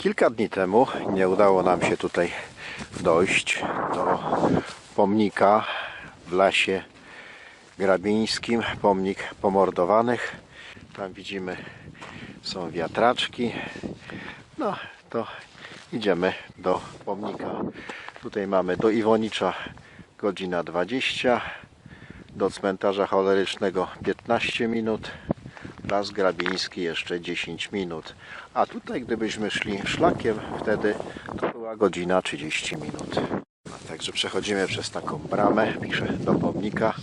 Kilka dni temu nie udało nam się tutaj dojść do pomnika w lasie grabińskim, pomnik pomordowanych. Tam widzimy są wiatraczki. No to idziemy do pomnika. Tutaj mamy do Iwonicza godzina 20, do cmentarza cholerycznego 15 minut, Las Grabiński jeszcze 10 minut. A tutaj gdybyśmy szli szlakiem, wtedy to była godzina 30 minut. Także przechodzimy przez taką bramę, piszę do pomnika,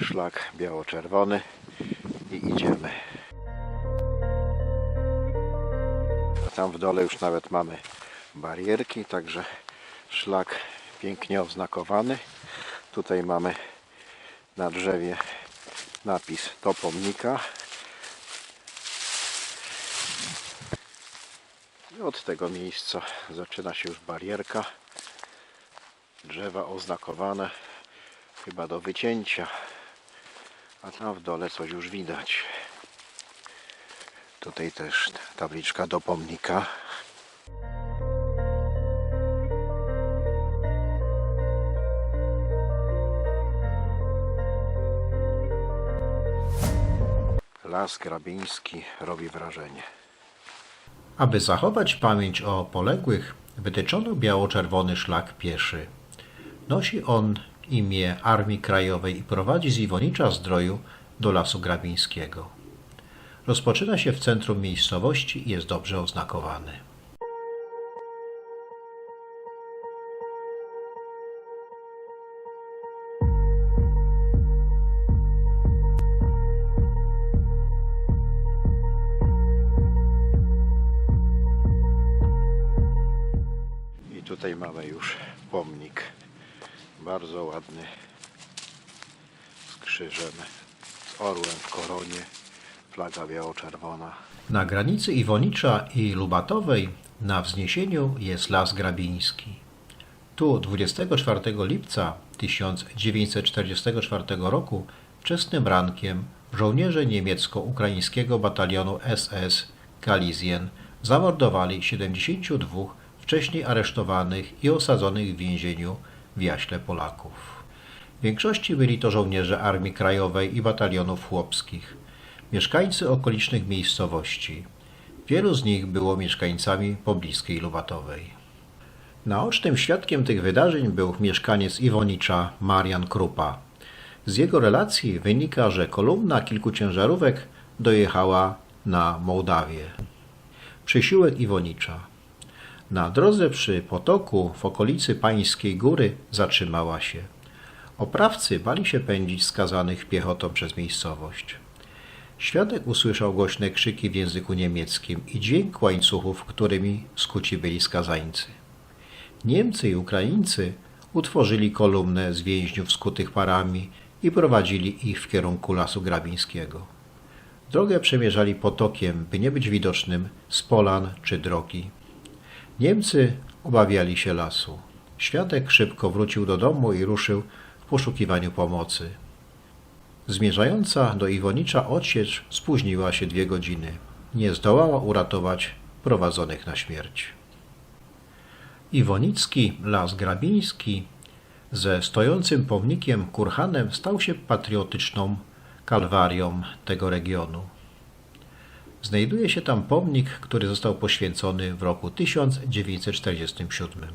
szlak biało-czerwony i idziemy. Tam w dole już nawet mamy barierki, także szlak pięknie oznakowany. Tutaj mamy na drzewie napis do pomnika. I od tego miejsca zaczyna się już barierka. Drzewa oznakowane chyba do wycięcia. A tam w dole coś już widać. Tutaj też tabliczka do pomnika. Las Grabiński robi wrażenie. Aby zachować pamięć o poległych, wytyczono biało-czerwony szlak pieszy. Nosi on imię Armii Krajowej i prowadzi z Iwonicza Zdroju do Lasu Grabińskiego. Rozpoczyna się w centrum miejscowości i jest dobrze oznakowany. Tutaj mamy już pomnik. Bardzo ładny. Z krzyżem, z orłem w koronie. Flaga biało-czerwona. Na granicy Iwonicza i Lubatowej na wzniesieniu jest Las Grabiński. Tu 24 lipca 1944 roku wczesnym rankiem żołnierze niemiecko-ukraińskiego batalionu SS Galizien zamordowali 72 wcześniej aresztowanych i osadzonych w więzieniu w Jaśle Polaków. W większości byli to żołnierze Armii Krajowej i batalionów chłopskich, mieszkańcy okolicznych miejscowości. Wielu z nich było mieszkańcami pobliskiej Lubatowej. Naocznym świadkiem tych wydarzeń był mieszkaniec Iwonicza Marian Krupa. Z jego relacji wynika, że kolumna kilku ciężarówek dojechała na Mołdawię. Przysiłek Iwonicza. Na drodze przy potoku w okolicy Pańskiej Góry zatrzymała się. Oprawcy bali się pędzić skazanych piechotą przez miejscowość. Świadek usłyszał głośne krzyki w języku niemieckim i dźwięk łańcuchów, którymi skuci byli skazańcy. Niemcy i Ukraińcy utworzyli kolumnę z więźniów skutych parami i prowadzili ich w kierunku Lasu Grabińskiego. Drogę przemierzali potokiem, by nie być widocznym z polan czy drogi. Niemcy obawiali się lasu. Świadek szybko wrócił do domu i ruszył w poszukiwaniu pomocy. Zmierzająca do Iwonicza odsiecz spóźniła się dwie godziny. Nie zdołała uratować prowadzonych na śmierć. Iwonicki Las Grabiński ze stojącym pomnikiem kurhanem stał się patriotyczną kalwarią tego regionu. Znajduje się tam pomnik, który został poświęcony w roku 1947.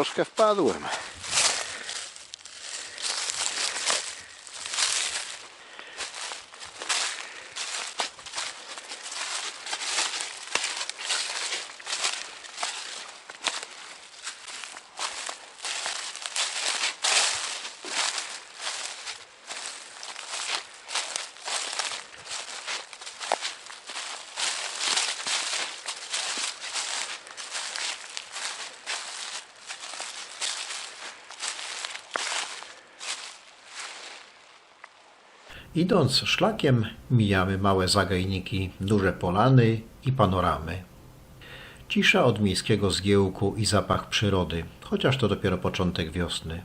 troszkę wpadłem. Idąc szlakiem mijamy małe zagajniki, duże polany i panoramy. Cisza od miejskiego zgiełku i zapach przyrody, chociaż to dopiero początek wiosny.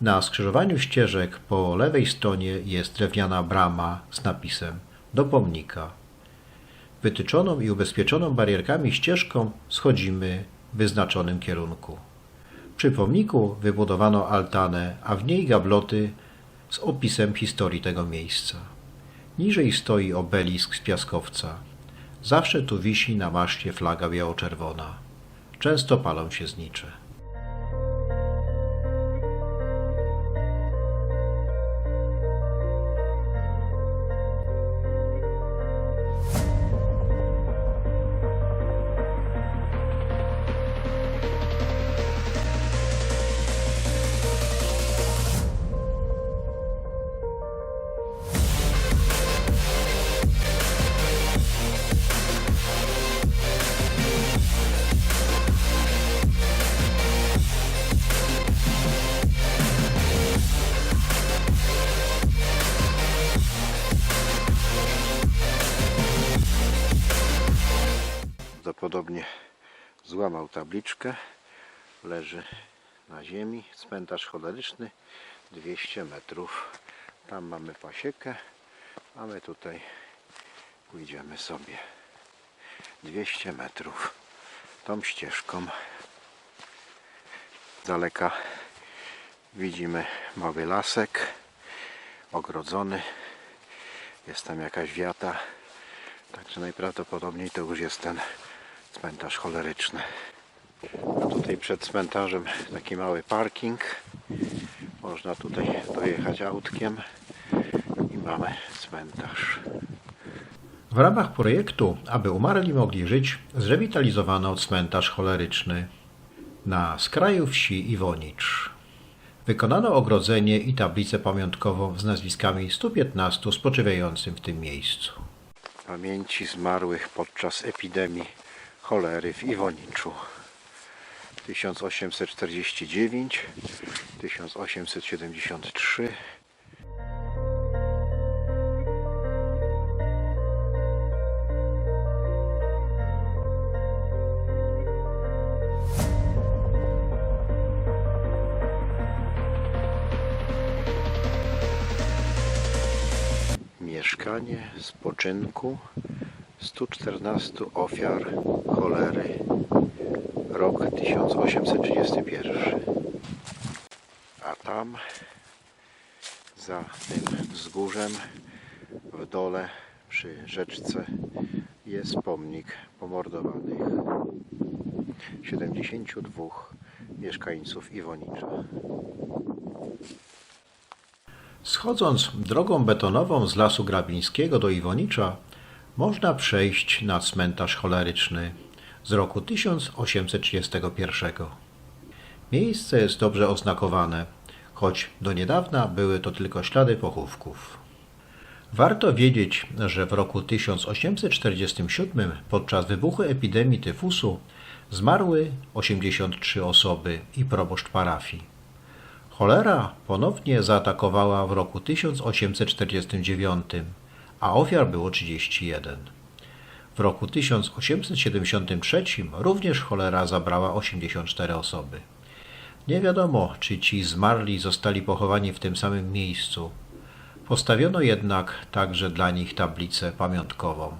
Na skrzyżowaniu ścieżek po lewej stronie jest drewniana brama z napisem do pomnika. Wytyczoną i ubezpieczoną barierkami ścieżką schodzimy w wyznaczonym kierunku. Przy pomniku wybudowano altanę, a w niej gabloty z opisem historii tego miejsca. Niżej stoi obelisk z piaskowca. Zawsze tu wisi na maszcie flaga biało-czerwona. Często palą się znicze. Prawdopodobnie złamał tabliczkę. Leży na ziemi. Cmentarz choleryczny 200 metrów. Tam mamy pasiekę, a my tutaj pójdziemy sobie 200 metrów tą ścieżką. Z daleka widzimy mały lasek ogrodzony. Jest tam jakaś wiata. Także najprawdopodobniej to już jest ten cmentarz choleryczny. A tutaj przed cmentarzem taki mały parking. Można tutaj dojechać autkiem i mamy cmentarz. W ramach projektu, aby umarli mogli żyć, zrewitalizowano cmentarz choleryczny na skraju wsi Iwonicz. Wykonano ogrodzenie i tablicę pamiątkową z nazwiskami 115 spoczywającym w tym miejscu. Pamięci zmarłych podczas epidemii cholery w Iwoniczu. 1849 1873 Mieszkanie spoczynku 114 ofiar cholery. Rok 1831. A tam za tym wzgórzem w dole przy rzeczce jest pomnik pomordowanych 72 mieszkańców Iwonicza. Schodząc drogą betonową z Lasu Grabińskiego do Iwonicza, można przejść na cmentarz choleryczny z roku 1831. Miejsce jest dobrze oznakowane, choć do niedawna były to tylko ślady pochówków. Warto wiedzieć, że w roku 1847 podczas wybuchu epidemii tyfusu zmarły 83 osoby i proboszcz parafii. Cholera ponownie zaatakowała w roku 1849, a ofiar było 31. W roku 1873 również cholera zabrała 84 osoby. Nie wiadomo, czy ci zmarli zostali pochowani w tym samym miejscu. Postawiono jednak także dla nich tablicę pamiątkową.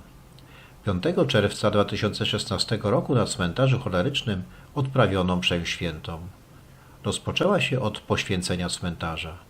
5 czerwca 2016 roku na cmentarzu cholerycznym odprawiono mszę świętą rozpoczęła się od poświęcenia cmentarza.